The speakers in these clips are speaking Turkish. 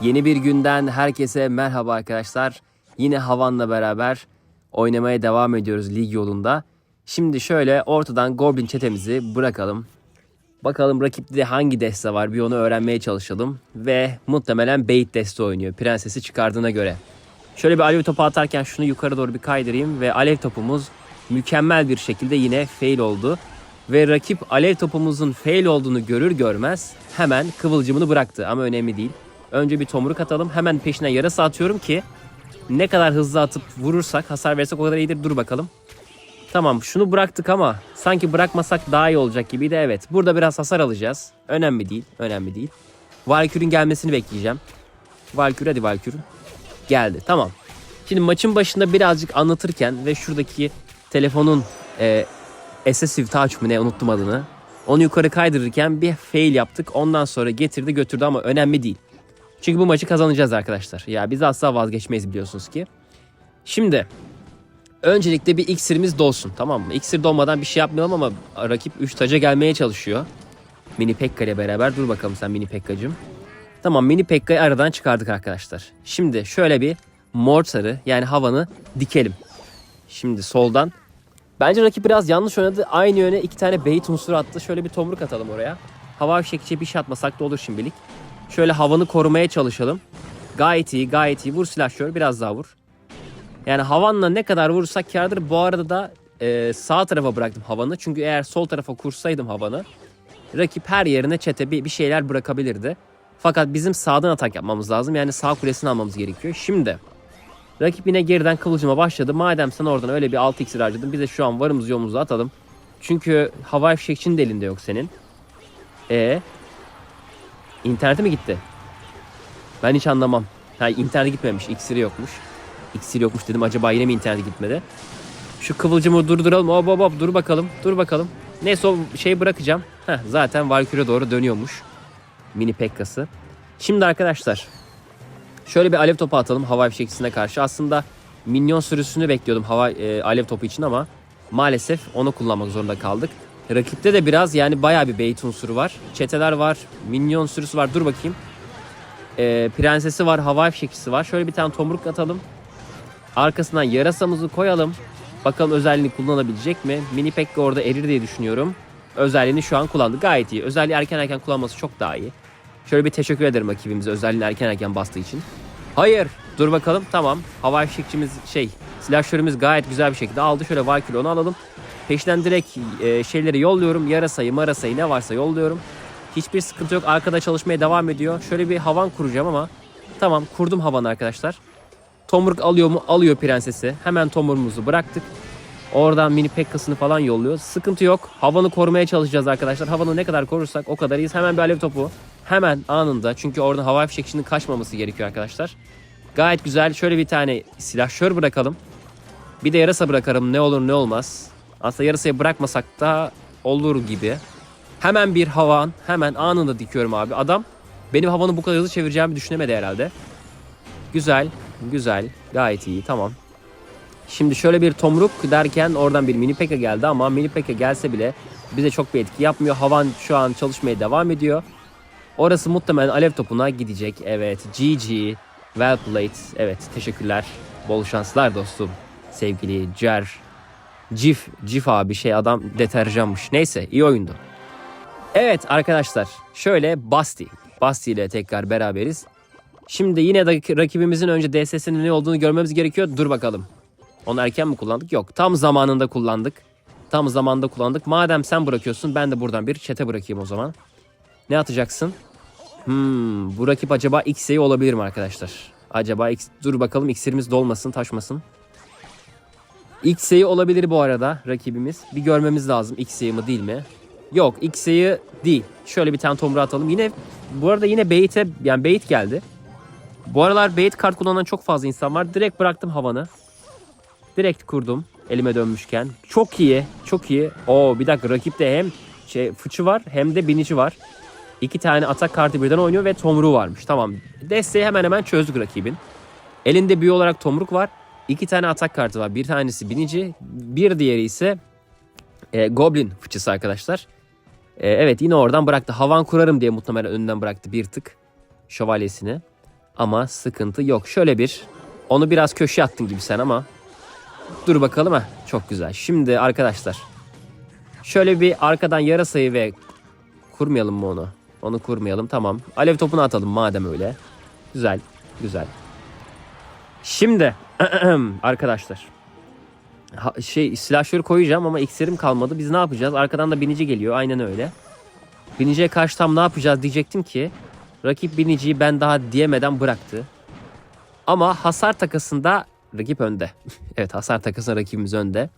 Yeni bir günden herkese merhaba arkadaşlar. Yine Havan'la beraber oynamaya devam ediyoruz lig yolunda. Şimdi şöyle ortadan Goblin çetemizi bırakalım. Bakalım rakipte hangi deste var bir onu öğrenmeye çalışalım. Ve muhtemelen Bait deste oynuyor prensesi çıkardığına göre. Şöyle bir alev topu atarken şunu yukarı doğru bir kaydırayım ve alev topumuz mükemmel bir şekilde yine fail oldu. Ve rakip alev topumuzun fail olduğunu görür görmez hemen kıvılcımını bıraktı ama önemli değil. Önce bir tomruk atalım hemen peşinden yarasa atıyorum ki ne kadar hızlı atıp vurursak hasar versek o kadar iyidir dur bakalım. Tamam şunu bıraktık ama sanki bırakmasak daha iyi olacak gibiydi evet. Burada biraz hasar alacağız. Önemli değil önemli değil. Valkür'ün gelmesini bekleyeceğim. Valkür hadi Valkür. Geldi tamam. Şimdi maçın başında birazcık anlatırken ve şuradaki telefonun e, Excessive Touch mı ne unuttum adını. Onu yukarı kaydırırken bir fail yaptık. Ondan sonra getirdi götürdü ama önemli değil. Çünkü bu maçı kazanacağız arkadaşlar. Ya biz asla vazgeçmeyiz biliyorsunuz ki. Şimdi öncelikle bir iksirimiz dolsun tamam mı? İksir dolmadan bir şey yapmayalım ama rakip 3 taca gelmeye çalışıyor. Mini Pekka ile beraber dur bakalım sen Mini Pekka'cım. Tamam Mini Pekka'yı aradan çıkardık arkadaşlar. Şimdi şöyle bir mortarı yani havanı dikelim. Şimdi soldan. Bence rakip biraz yanlış oynadı. Aynı yöne iki tane bait unsuru attı. Şöyle bir tomruk atalım oraya. Hava fişekçiye bir şey atmasak da olur şimdilik. Şöyle havanı korumaya çalışalım. Gayet iyi gayet iyi. Vur silahşör biraz daha vur. Yani havanla ne kadar vurursak kardır. Bu arada da e, sağ tarafa bıraktım havanı. Çünkü eğer sol tarafa kursaydım havanı rakip her yerine çete bir, bir şeyler bırakabilirdi. Fakat bizim sağdan atak yapmamız lazım. Yani sağ kulesini almamız gerekiyor. Şimdi rakip yine geriden kılıcıma başladı. Madem sen oradan öyle bir 6 iksir harcadın biz de şu an varımızı yoğumuzu atalım. Çünkü hava fişekçinin de elinde yok senin. E interneti mi gitti? Ben hiç anlamam. Ha internet gitmemiş. İksiri yokmuş. İksiri yokmuş dedim. Acaba yine mi internet gitmedi? Şu kıvılcımı durduralım. Hop hop hop dur bakalım. Dur bakalım. Neyse o şeyi bırakacağım. Heh, zaten Valkyrie doğru dönüyormuş. Mini Pekka'sı. Şimdi arkadaşlar şöyle bir alev topu atalım hava fişekçisine karşı. Aslında minyon sürüsünü bekliyordum hava e, alev topu için ama maalesef onu kullanmak zorunda kaldık. Rakipte de biraz yani bayağı bir bait unsuru var. Çeteler var, minyon sürüsü var. Dur bakayım. E, prensesi var, hava fişekçisi var. Şöyle bir tane tomruk atalım. Arkasından yarasamızı koyalım. Bakalım özelliğini kullanabilecek mi? Mini Pekka orada erir diye düşünüyorum. Özelliğini şu an kullandı. Gayet iyi. Özelliği erken erken kullanması çok daha iyi. Şöyle bir teşekkür ederim rakibimize özelliğini erken erken bastığı için. Hayır. Dur bakalım. Tamam. Hava fişekçimiz şey silahşörümüz gayet güzel bir şekilde aldı. Şöyle Valkyrie onu alalım. Peşinden direkt e, şeyleri yolluyorum. Yarasayı marasayı ne varsa yolluyorum. Hiçbir sıkıntı yok. Arkada çalışmaya devam ediyor. Şöyle bir havan kuracağım ama. Tamam kurdum havanı arkadaşlar. Tomruk alıyor mu? Alıyor prensesi. Hemen tomurumuzu bıraktık. Oradan mini pekkasını falan yolluyor. Sıkıntı yok. Havanı korumaya çalışacağız arkadaşlar. Havanı ne kadar korursak o kadar iyiyiz. Hemen bir alev topu. Hemen anında. Çünkü oradan hava fişekçinin kaçmaması gerekiyor arkadaşlar. Gayet güzel. Şöyle bir tane silahşör bırakalım. Bir de yarasa bırakalım. Ne olur ne olmaz. Aslında yarasayı bırakmasak da olur gibi. Hemen bir havan. Hemen anında dikiyorum abi. Adam benim havanı bu kadar hızlı çevireceğimi düşünemedi herhalde. Güzel. Güzel. Gayet iyi. Tamam. Şimdi şöyle bir tomruk derken oradan bir mini peka geldi ama mini peka gelse bile bize çok bir etki yapmıyor. Havan şu an çalışmaya devam ediyor. Orası muhtemelen alev topuna gidecek. Evet. GG. Well played. Evet. Teşekkürler. Bol şanslar dostum. Sevgili Cer. Cif. Cif abi şey adam deterjanmış. Neyse iyi oyundu. Evet arkadaşlar. Şöyle Basti. Basti ile tekrar beraberiz. Şimdi yine de rakibimizin önce DSS'nin ne olduğunu görmemiz gerekiyor. Dur bakalım. Onu erken mi kullandık? Yok. Tam zamanında kullandık. Tam zamanda kullandık. Madem sen bırakıyorsun ben de buradan bir çete bırakayım o zaman. Ne atacaksın? Hmm, bu rakip acaba X'e olabilir mi arkadaşlar? Acaba X... Dur bakalım iksirimiz dolmasın, taşmasın. X'e olabilir bu arada rakibimiz. Bir görmemiz lazım X'e mi değil mi? Yok X'e değil. Şöyle bir tane tomru atalım. Yine bu arada yine bait'e yani bait geldi. Bu aralar bait kart kullanan çok fazla insan var. Direkt bıraktım havanı. Direkt kurdum elime dönmüşken. Çok iyi, çok iyi. Oo bir dakika rakipte hem şey fıçı var hem de binici var. İki tane atak kartı birden oynuyor ve tomruğu varmış. Tamam. Desteği hemen hemen çözdük rakibin. Elinde büyü olarak tomruk var. İki tane atak kartı var. Bir tanesi binici, bir diğeri ise e, goblin fıçısı arkadaşlar. E, evet yine oradan bıraktı. Havan kurarım diye muhtemelen önünden bıraktı bir tık şövalyesini. Ama sıkıntı yok. Şöyle bir onu biraz köşe attın gibi sen ama dur bakalım ha. Çok güzel. Şimdi arkadaşlar şöyle bir arkadan yarasayı ve kurmayalım mı onu? Onu kurmayalım. Tamam. Alev topunu atalım madem öyle. Güzel. Güzel. Şimdi arkadaşlar şey silahşörü koyacağım ama iksirim kalmadı. Biz ne yapacağız? Arkadan da binici geliyor. Aynen öyle. Biniciye karşı tam ne yapacağız diyecektim ki rakip biniciyi ben daha diyemeden bıraktı. Ama hasar takasında rakip önde. evet hasar takasında rakibimiz önde.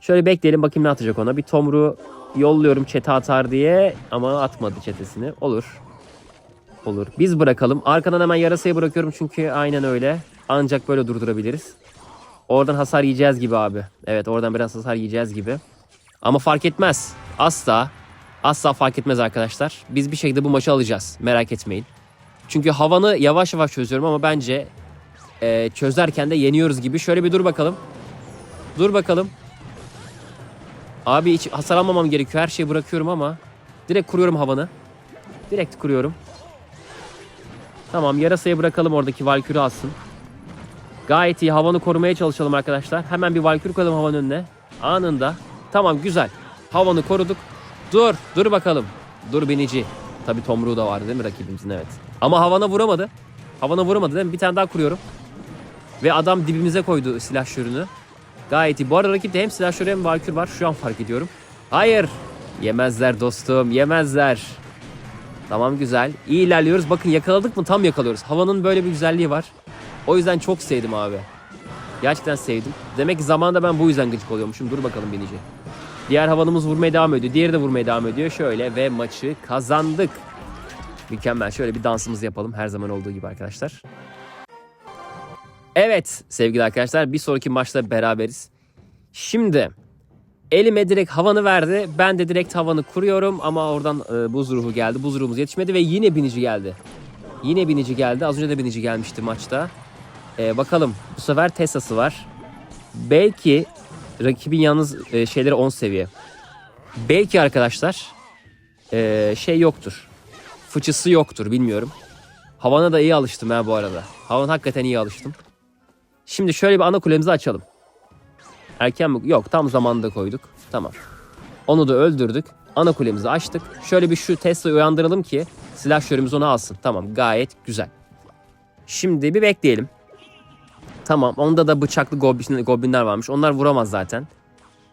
Şöyle bekleyelim bakayım ne atacak ona. Bir tomru yolluyorum çete atar diye ama atmadı çetesini. Olur. Olur. Biz bırakalım. Arkadan hemen yarasayı bırakıyorum çünkü aynen öyle. Ancak böyle durdurabiliriz. Oradan hasar yiyeceğiz gibi abi. Evet oradan biraz hasar yiyeceğiz gibi. Ama fark etmez. Asla. Asla fark etmez arkadaşlar. Biz bir şekilde bu maçı alacağız. Merak etmeyin. Çünkü havanı yavaş yavaş çözüyorum ama bence e, çözerken de yeniyoruz gibi. Şöyle bir dur bakalım. Dur bakalım. Abi hiç hasar almamam gerekiyor. Her şeyi bırakıyorum ama. Direkt kuruyorum havanı. Direkt kuruyorum. Tamam yarasayı bırakalım oradaki Valkür'ü alsın. Gayet iyi havanı korumaya çalışalım arkadaşlar. Hemen bir Valkür koyalım havanın önüne. Anında. Tamam güzel. Havanı koruduk. Dur. Dur bakalım. Dur binici. Tabii tomruğu da vardı değil mi rakibimizin evet. Ama havana vuramadı. Havana vuramadı değil mi? Bir tane daha kuruyorum. Ve adam dibimize koydu silah şürünü. Gayet iyi. Bu arada rakipte hem silah şürü hem Valkür var. Şu an fark ediyorum. Hayır. Yemezler dostum. Yemezler. Tamam güzel. İyi ilerliyoruz. Bakın yakaladık mı tam yakalıyoruz. Havanın böyle bir güzelliği var. O yüzden çok sevdim abi. Gerçekten sevdim. Demek ki zamanında ben bu yüzden gıcık oluyormuşum. Dur bakalım binici. Diğer havanımız vurmaya devam ediyor. Diğeri de vurmaya devam ediyor. Şöyle ve maçı kazandık. Mükemmel. Şöyle bir dansımızı yapalım. Her zaman olduğu gibi arkadaşlar. Evet sevgili arkadaşlar bir sonraki maçta beraberiz. Şimdi elime direkt havanı verdi. Ben de direkt havanı kuruyorum ama oradan e, buz ruhu geldi. Buz ruhumuz yetişmedi ve yine binici geldi. Yine binici geldi. Az önce de binici gelmişti maçta. E, bakalım bu sefer Tesla'sı var. Belki rakibin yalnız e, şeyleri 10 seviye. Belki arkadaşlar e, şey yoktur. Fıçısı yoktur bilmiyorum. Havana da iyi alıştım ha bu arada. Havana hakikaten iyi alıştım. Şimdi şöyle bir ana kulemizi açalım. Erken mi? Yok tam zamanında koyduk. Tamam. Onu da öldürdük. Ana kulemizi açtık. Şöyle bir şu Tesla'yı uyandıralım ki silah şörümüz onu alsın. Tamam gayet güzel. Şimdi bir bekleyelim. Tamam onda da bıçaklı goblin, goblinler varmış. Onlar vuramaz zaten.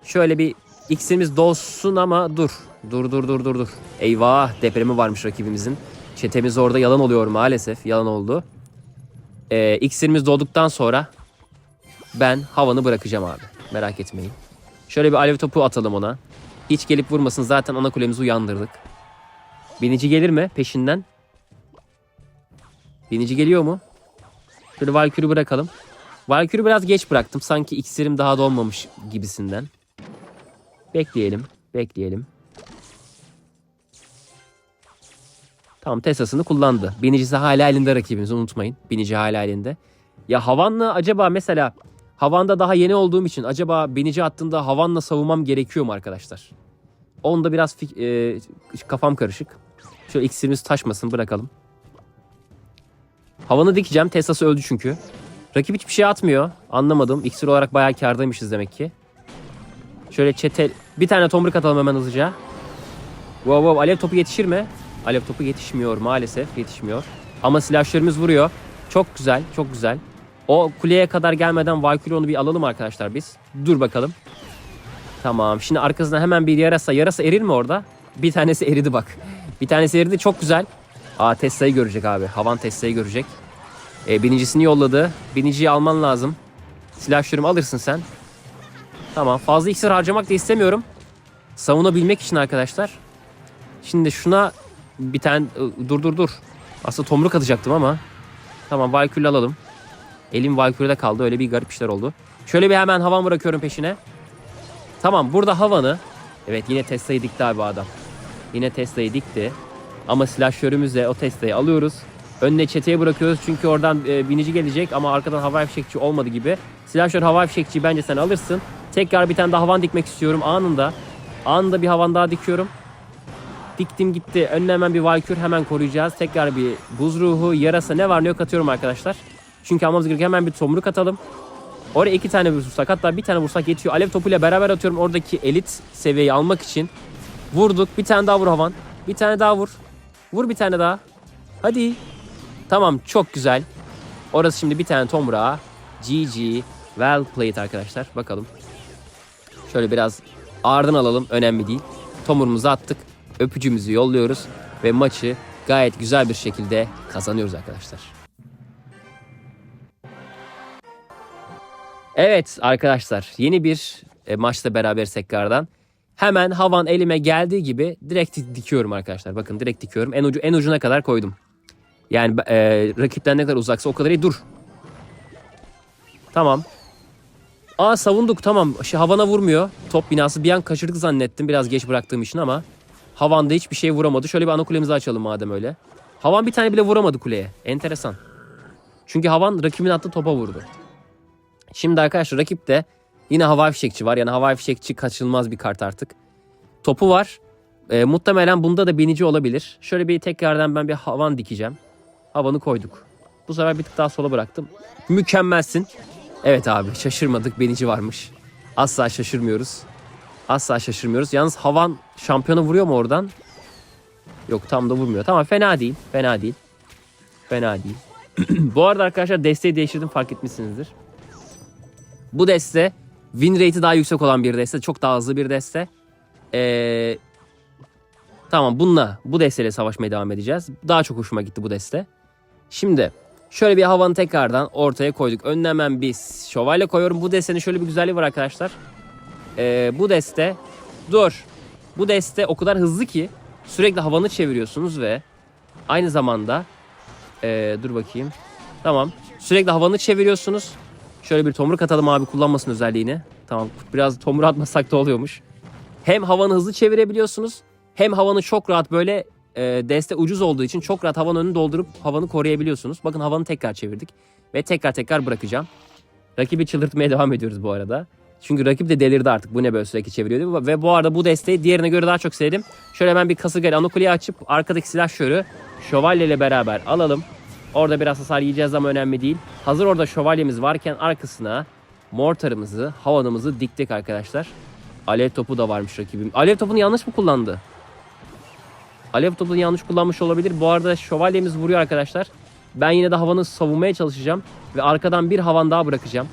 Şöyle bir iksirimiz dolsun ama dur. Dur dur dur dur dur. Eyvah depremi varmış rakibimizin. Çetemiz orada yalan oluyor maalesef. Yalan oldu. Ee, iksirimiz dolduktan sonra ben havanı bırakacağım abi. Merak etmeyin. Şöyle bir alev topu atalım ona. Hiç gelip vurmasın zaten ana kulemizi uyandırdık. Binici gelir mi peşinden? Binici geliyor mu? Şöyle Valkür'ü bırakalım. Valkür'ü biraz geç bıraktım. Sanki iksirim daha dolmamış gibisinden. Bekleyelim. Bekleyelim. Tamam Tesla'sını kullandı. Binicisi hala elinde rakibimiz unutmayın. Binici hala elinde. Ya Havan'la acaba mesela Havan'da daha yeni olduğum için acaba binici attığında Havan'la savunmam gerekiyor mu arkadaşlar? Onda biraz e, kafam karışık. Şöyle iksirimiz taşmasın bırakalım. Havanı dikeceğim. Tesla'sı öldü çünkü. Rakip hiçbir şey atmıyor. Anlamadım. İksir olarak bayağı kardaymışız demek ki. Şöyle çete... Bir tane tomruk atalım hemen hızlıca. Wow wow alev topu yetişir mi? Alev topu yetişmiyor maalesef yetişmiyor. Ama silahşörümüz vuruyor. Çok güzel çok güzel. O kuleye kadar gelmeden Valkyrie onu bir alalım arkadaşlar biz. Dur bakalım. Tamam şimdi arkasından hemen bir yarasa. Yarasa erir mi orada? Bir tanesi eridi bak. Bir tanesi eridi çok güzel. Aa Tesla'yı görecek abi. Havan Tesla'yı görecek. E, binincisini yolladı. Biniciyi alman lazım. Silahşörümü alırsın sen. Tamam fazla iksir harcamak da istemiyorum. Savunabilmek için arkadaşlar. Şimdi şuna bir tane dur dur dur. Aslında tomruk atacaktım ama. Tamam Valkyrie'li alalım. Elim Valkyrie'de kaldı. Öyle bir garip işler oldu. Şöyle bir hemen havan bırakıyorum peşine. Tamam burada havanı. Evet yine Tesla'yı dikti abi adam. Yine Tesla'yı dikti. Ama silahşörümüzle o Tesla'yı alıyoruz. Önüne çeteye bırakıyoruz çünkü oradan e, binici gelecek ama arkadan hava fişekçi olmadı gibi. Silahşör hava fişekçiyi bence sen alırsın. Tekrar bir tane daha havan dikmek istiyorum anında. Anında bir havan daha dikiyorum. Diktim gitti. Önüne hemen bir valkür hemen koruyacağız. Tekrar bir buz ruhu, yarasa ne var ne yok atıyorum arkadaşlar. Çünkü almamız gerekiyor. Hemen bir tomruk atalım. Oraya iki tane vursak hatta bir tane vursak yetiyor. Alev topuyla beraber atıyorum oradaki elit seviyeyi almak için. Vurduk. Bir tane daha vur havan. Bir tane daha vur. Vur bir tane daha. Hadi. Tamam çok güzel. Orası şimdi bir tane tomruğa. GG. Well played arkadaşlar. Bakalım. Şöyle biraz ağırdan alalım. Önemli değil. Tomurumuzu attık. Öpücüğümüzü yolluyoruz. Ve maçı gayet güzel bir şekilde kazanıyoruz arkadaşlar. Evet arkadaşlar yeni bir e, maçta beraber tekrardan. Hemen havan elime geldiği gibi direkt dikiyorum arkadaşlar. Bakın direkt dikiyorum. En ucu en ucuna kadar koydum. Yani e, rakipten ne kadar uzaksa o kadar iyi. Dur. Tamam. Aa savunduk tamam. Şey, havana vurmuyor. Top binası bir an kaçırdık zannettim. Biraz geç bıraktığım için ama. Havanda hiçbir şey vuramadı. Şöyle bir ana kulemizi açalım madem öyle. Havan bir tane bile vuramadı kuleye. Enteresan. Çünkü havan rakibin attığı topa vurdu. Şimdi arkadaşlar rakipte yine hava fişekçi var. Yani hava fişekçi kaçınılmaz bir kart artık. Topu var. E, muhtemelen bunda da binici olabilir. Şöyle bir tekrardan ben bir havan dikeceğim. Havanı koyduk. Bu sefer bir tık daha sola bıraktım. Mükemmelsin. Evet abi şaşırmadık binici varmış. Asla şaşırmıyoruz. Asla şaşırmıyoruz. Yalnız havan şampiyonu vuruyor mu oradan? Yok tam da vurmuyor. Tamam fena değil. Fena değil. Fena değil. Bu arada arkadaşlar desteği değiştirdim fark etmişsinizdir. Bu deste win rate'i daha yüksek olan bir deste. Çok daha hızlı bir deste. Ee, tamam bununla bu desteyle savaşmaya devam edeceğiz. Daha çok hoşuma gitti bu deste. Şimdi şöyle bir havanı tekrardan ortaya koyduk. Önüne hemen bir şövalye koyuyorum. Bu destenin şöyle bir güzelliği var arkadaşlar. Ee, bu deste dur. Bu deste o kadar hızlı ki sürekli havanı çeviriyorsunuz ve aynı zamanda ee, dur bakayım. Tamam. Sürekli havanı çeviriyorsunuz. Şöyle bir tomruk atalım abi kullanmasın özelliğini. Tamam biraz tomruk atmasak da oluyormuş. Hem havanı hızlı çevirebiliyorsunuz hem havanı çok rahat böyle e, deste ucuz olduğu için çok rahat havanın önünü doldurup havanı koruyabiliyorsunuz. Bakın havanı tekrar çevirdik ve tekrar tekrar bırakacağım. Rakibi çıldırtmaya devam ediyoruz bu arada. Çünkü rakip de delirdi artık bu ne böyle sürekli çeviriyordu. Ve bu arada bu desteği diğerine göre daha çok sevdim. Şöyle hemen bir kasırgayla anokuliyi açıp arkadaki silah şörü şövalye ile beraber alalım. Orada biraz hasar yiyeceğiz ama önemli değil. Hazır orada şövalyemiz varken arkasına mortarımızı, havanımızı diktik arkadaşlar. Alev topu da varmış rakibim. Alev topunu yanlış mı kullandı? Alev topunu yanlış kullanmış olabilir. Bu arada şövalyemiz vuruyor arkadaşlar. Ben yine de havanı savunmaya çalışacağım. Ve arkadan bir havan daha bırakacağım.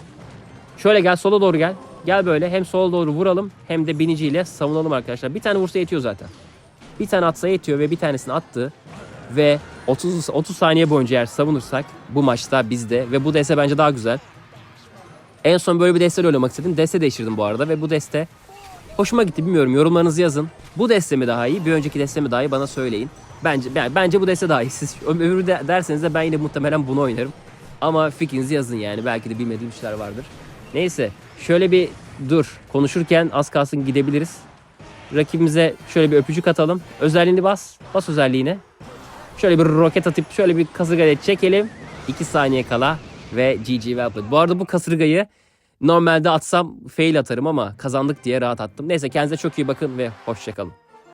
Şöyle gel sola doğru gel. Gel böyle hem sola doğru vuralım hem de biniciyle savunalım arkadaşlar. Bir tane vursa yetiyor zaten. Bir tane atsa yetiyor ve bir tanesini attı. Ve 30 30 saniye boyunca eğer savunursak bu maçta bizde ve bu deste bence daha güzel. En son böyle bir deste oynamak istedim. Deste değiştirdim bu arada ve bu deste hoşuma gitti bilmiyorum. Yorumlarınızı yazın. Bu deste mi daha iyi, bir önceki deste mi daha iyi bana söyleyin. Bence yani bence bu deste daha iyi. Siz öbürü de derseniz de ben yine muhtemelen bunu oynarım. Ama fikrinizi yazın yani. Belki de bilmediğim şeyler vardır. Neyse şöyle bir dur. Konuşurken az kalsın gidebiliriz. Rakibimize şöyle bir öpücük atalım. Özelliğini bas. Bas özelliğine. Şöyle bir roket atıp şöyle bir kasırgayla çekelim. 2 saniye kala ve GG well played. Bu arada bu kasırgayı normalde atsam fail atarım ama kazandık diye rahat attım. Neyse kendinize çok iyi bakın ve hoşçakalın.